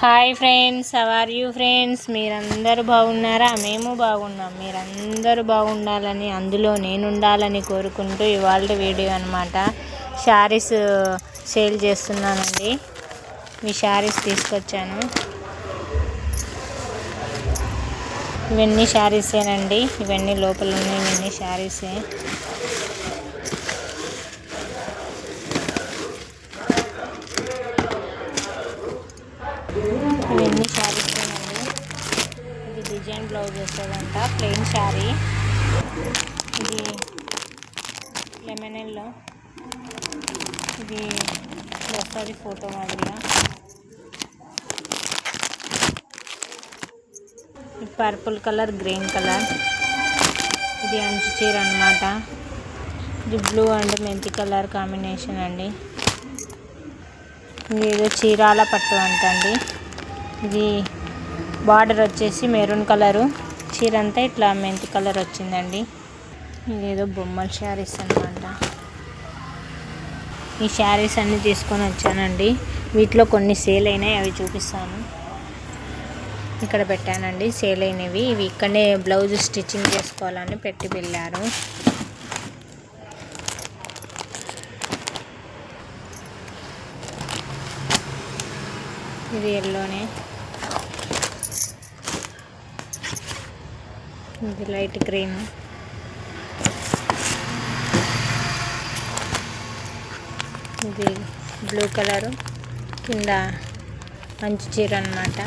Hi friends are you friends మీరందరూ బాగున్నారా? మేము బాగున్నాం. మీరందరూ బాగుండాలని అందులో నేను ఉండాలని కోరుకుంటూ ఇవాళ వీడియో అనమాట శారీస్ uh, సేల్ చేస్తున్నానండి. మీ శారీస్ తీసుకొచ్చాను. ఇవన్నీ శారీసేనండి. ఇవన్నీ లోపల ఉన్నాయి. ఇవన్నీ శారీసే ఇవన్నీ శారీస్ అండి ఇది డిజైన్ బ్లౌజ్ వస్తుందంట ప్లెయిన్ శారీ ఇది లెమన్ ఇది వస్తుంది ఫోటో మాదిరిగా. పర్పుల్ కలర్ గ్రీన్ కలర్ ఇది అంచు చీర అనమాట ఇది బ్లూ అండ్ మెంతి కలర్ కాంబినేషన్ అండి. ఇది ఏదో చీరాల పట్టు అంటండి. ఇది బార్డర్ వచ్చేసి మెరూన్ కలరు. చీర అంతా ఇట్లా మెంతి కలర్ వచ్చిందండి. ఇదేదో బొమ్మల శారీస్ అనమాట ఈ శారీస్ అన్నీ తీసుకొని వచ్చానండి. వీటిలో కొన్ని సేల్ అయినాయి అవి చూపిస్తాను. ఇక్కడ పెట్టానండి సేల్ అయినవి. ఇవి ఇక్కడనే బ్లౌజ్ స్టిచ్చింగ్ చేసుకోవాలని పెట్టి వెళ్ళారు. ఇది ఎల్లోనే. ఇది లైట్ గ్రీన్. ఇది బ్లూ కలరు. కింద మంచి చీర అనమాట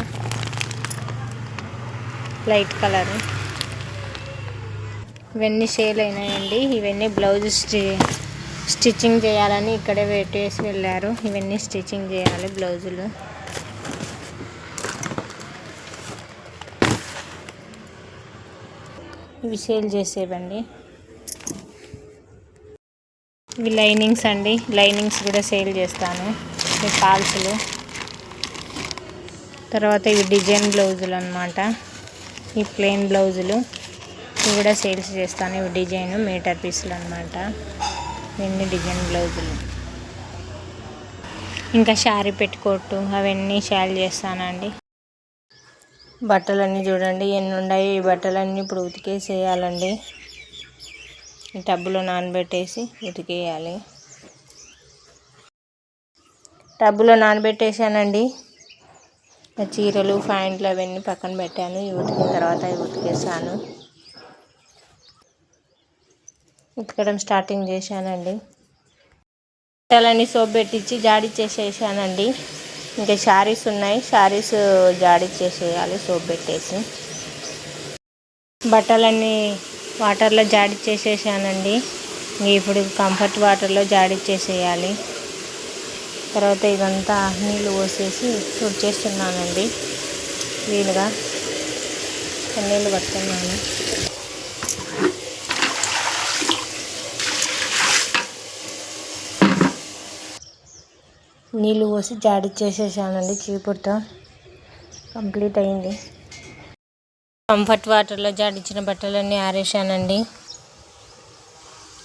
లైట్ కలరు. ఇవన్నీ సేల్ అయినాయండి. ఇవన్నీ బ్లౌజ్ స్టి స్టిచ్చింగ్ చేయాలని ఇక్కడే పెట్టేసి వెళ్ళారు. ఇవన్నీ స్టిచ్చింగ్ చేయాలి బ్లౌజులు. ఇవి సేల్ చేసేవండి. ఇవి లైనింగ్స్ అండి. లైనింగ్స్ కూడా సేల్ చేస్తాను. ఇవి ఫాల్స్లు తర్వాత ఇవి డిజైన్ బ్లౌజులు అనమాట ఈ ప్లెయిన్ బ్లౌజులు. ఇవి కూడా సేల్స్ చేస్తాను. ఇవి డిజైన్ మీటర్ పీసులు అనమాట ఇవన్నీ డిజైన్ బ్లౌజులు. ఇంకా శారీ పెట్టుకోట్టు అవన్నీ షేల్ చేస్తానండి. బట్టలన్నీ చూడండి ఎన్ని ఉన్నాయి ఈ బట్టలన్నీ ఇప్పుడు ఉతికేసేయాలండి. ఈ టబ్బులో నానబెట్టేసి ఉతికేయాలి. టబ్బులో నానబెట్టేసానండి చీరలు ఫ్యాంట్లు అవన్నీ పక్కన పెట్టాను. ఇవి ఉతికిన తర్వాత ఇవి ఉతికేసాను. ఉతకడం స్టార్టింగ్ చేశానండి. బట్టలన్నీ సోప్ పెట్టించి జాడి చేసేసానండి. ఇంకా శారీస్ ఉన్నాయి. శారీస్ జాడిచ్చేసేయాలి సోప్ పెట్టేసి. బట్టలన్నీ వాటర్లో జాడిచ్చేసేసానండి ఇప్పుడు కంఫర్ట్ వాటర్లో జాడిచ్చేసేయాలి తర్వాత ఇదంతా నీళ్ళు పోసేసి తుడిచేస్తున్నానండి వీలుగా నీళ్ళు పడుతున్నాను నీళ్ళు పోసి జాడిచ్చేసేసానండి చీపురుతో. కంప్లీట్ అయింది. కంఫర్ట్ వాటర్లో జాడిచ్చిన బట్టలన్నీ ఆరేసానండి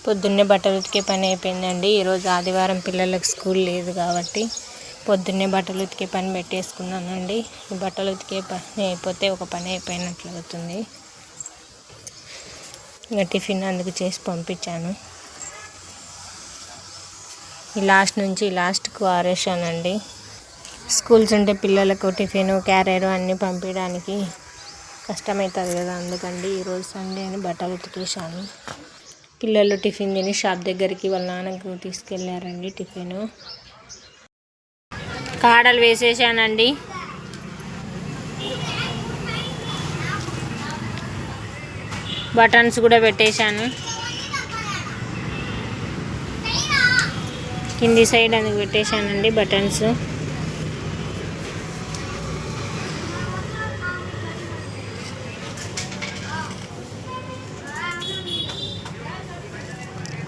పొద్దున్నే బట్టలు ఉతికే పని అయిపోయిందండి. ఈరోజు ఆదివారం పిల్లలకు స్కూల్ లేదు కాబట్టి పొద్దున్నే బట్టలు ఉతికే పని పెట్టేసుకున్నానండి. బట్టలు ఉతికే పని అయిపోతే ఒక పని అయిపోయినట్లు అవుతుంది. ఇంకా టిఫిన్ అందుకు చేసి పంపించాను. ఈ లాస్ట్ నుంచి లాస్ట్కు ఆరేసానండి. స్కూల్స్ ఉంటే పిల్లలకు టిఫిన్ క్యారియర్ అన్నీ పంపించడానికి కష్టమవుతుంది కదా అందుకండి ఈరోజు సండే అని బట్టలు ఉతికేసాను పిల్లలు టిఫిన్ తిని షాప్ దగ్గరికి వాళ్ళ నాన్నకు తీసుకెళ్ళారండి టిఫిన్. కాడలు వేసేసానండి. బటన్స్ కూడా పెట్టేశాను. కింది సైడ్ అందుకు పెట్టేశానండి బటన్స్.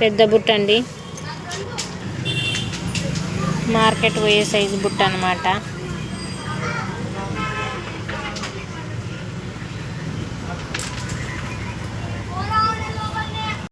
పెద్ద బుట్ట అండి. మార్కెట్ పోయే సైజు బుట్ట అనమాట